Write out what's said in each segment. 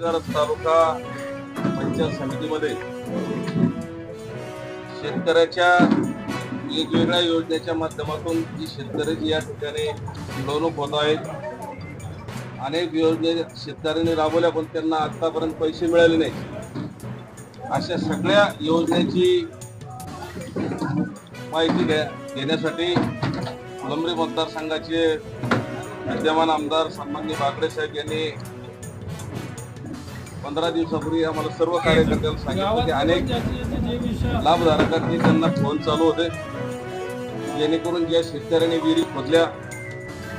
संभाजीनगर तालुका पंचायत समितीमध्ये शेतकऱ्याच्या वेगवेगळ्या योजनेच्या माध्यमातून जी शेतकऱ्याची या ठिकाणी निवडणूक होत आहेत अनेक योजने शेतकऱ्यांनी राबवल्या पण त्यांना आतापर्यंत पैसे मिळाले नाही अशा सगळ्या योजनेची माहिती घ्या घेण्यासाठी फुलंब्री मतदारसंघाचे विद्यमान आमदार सन्माननीय बागडे साहेब यांनी पंधरा दिवसापूर्वी आम्हाला सर्व कार्यकर्त्यांना सांगितलं की अनेक लाभधारकांनी त्यांना फोन चालू होते. जेणेकरून ज्या शेतकऱ्यांनी विहिरी खोदल्या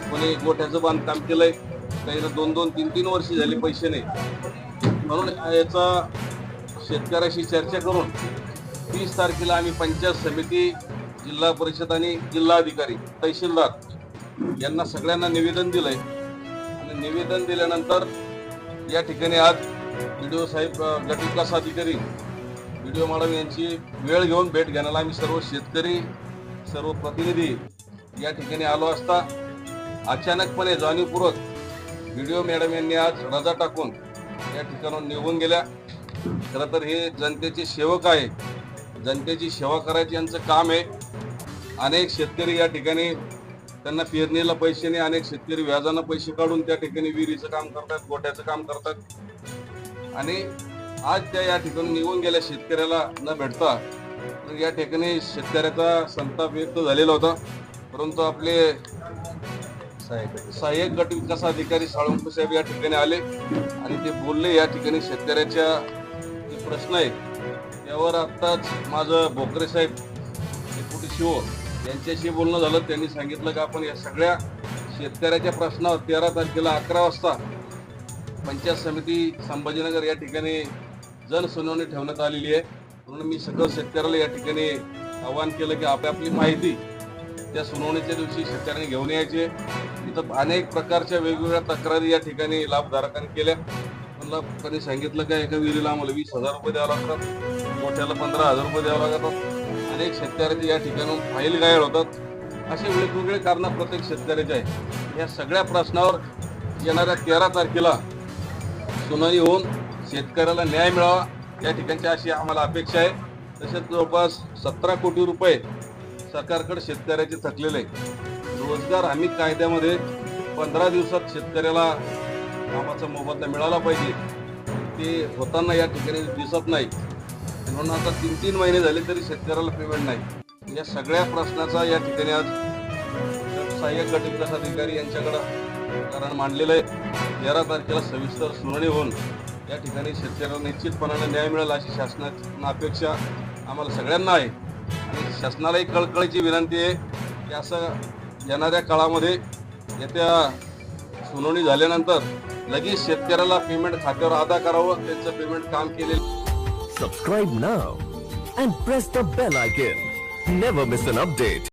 कोणी गोठ्याचं बांधकाम केलंय काही दोन दोन तीन तीन वर्षी झाली पैसे नाही. म्हणून याचा शेतकऱ्याशी चर्चा करून तीस तारखेला आम्ही पंचायत समिती जिल्हा परिषद आणि जिल्हाधिकारी तहसीलदार यांना सगळ्यांना निवेदन दिलंय. आणि निवेदन दिल्यानंतर या ठिकाणी आज व्हिडिओ साहेब अ, गट विकास अधिकारी व्हिडिओ मॅडम यांची वेळ घेऊन भेट घेण्याला आम्ही सर्व शेतकरी सर्व प्रतिनिधी या ठिकाणी आलो असता अचानकपणे जाणीवपूर्वक व्हिडिओ मॅडम यांनी आज रजा टाकून या ठिकाणाहून निघून गेल्या. खरं तर हे जनतेचे सेवक आहे. जनतेची सेवा करायची यांचं काम आहे. अनेक शेतकरी या ठिकाणी त्यांना पेरणीला पैसे नाही अनेक शेतकरी व्याजानं पैसे काढून त्या ठिकाणी विहिरीचं काम करतात गोट्याचं काम करतात. आणि आज त्या या ठिकाणी निघून गेल्या शेतकऱ्याला न भेटता तर या ठिकाणी शेतकऱ्याचा संताप व्यक्त झालेला होता. परंतु आपले सहाय्यक गट विकास अधिकारी साळुंक साहेब या ठिकाणी आले आणि ते बोलले या ठिकाणी शेतकऱ्याच्या जे प्रश्न आहेत यावर आत्ताच माझं भोकरे साहेब डेप्युटी शिव यांच्याशी बोलणं झालं. त्यांनी सांगितलं की आपण या सगळ्या शेतकऱ्याच्या प्रश्नावर तेरा तारखेला अकरा वाजता पंचायत समिती संभाजीनगर या ठिकाणी जनसुनावणी ठेवण्यात आलेली आहे. म्हणून मी सगळं शेतकऱ्याला या ठिकाणी आवाहन केलं की आपली आपली माहिती त्या सुनावणीच्या दिवशी शेतकऱ्यांनी घेऊन यायचे. इथं अनेक प्रकारच्या वेगवेगळ्या तक्रारी या ठिकाणी लाभधारकांनी केल्या. मला त्यांनी सांगितलं का एका विहिरीला आम्हाला वीस हजार रुपये द्यावं लागतात मोठ्याला पंधरा हजार रुपये द्यावं लागतात. अनेक शेतकऱ्याचे या ठिकाणून फाईल गायड होतात. असे वेगवेगळे कारणं प्रत्येक शेतकऱ्याचे आहे. या सगळ्या प्रश्नावर येणाऱ्या तेरा तारखेला सुनावणी होऊन शेतकऱ्याला न्याय मिळावा या ठिकाणची अशी आम्हाला अपेक्षा आहे. तसेच जवळपास सतरा कोटी रुपये सरकारकडे शेतकऱ्याचे थकलेले आहे रोजगार हमी कायद्यामध्ये पंधरा दिवसात शेतकऱ्याला कामाचा मोबदला मिळाला पाहिजे. ते होताना या ठिकाणी दिसत नाही. म्हणून आता तीन तीन महिने झाले तरी शेतकऱ्याला पेमेंट नाही. या सगळ्या प्रश्नाचा या ठिकाणी आज सहाय्यक गट विकास अधिकारी यांच्याकडं कारण मांडलेलं आहे. तेरा तारखेला सविस्तर सुनावणी होऊन या ठिकाणी शेतकऱ्याला निश्चितपणाने न्याय मिळेल अशी शासनाची अपेक्षा आम्हाला सगळ्यांना आहे. आणि शासनालाही कळकळीची विनंती आहे की असं येणाऱ्या काळामध्ये येत्या सुनावणी झाल्यानंतर लगेच शेतकऱ्याला पेमेंट खात्यावर अदा करावं त्यांचं पेमेंट काम केलेलं subscribe now and press the bell icon never miss an update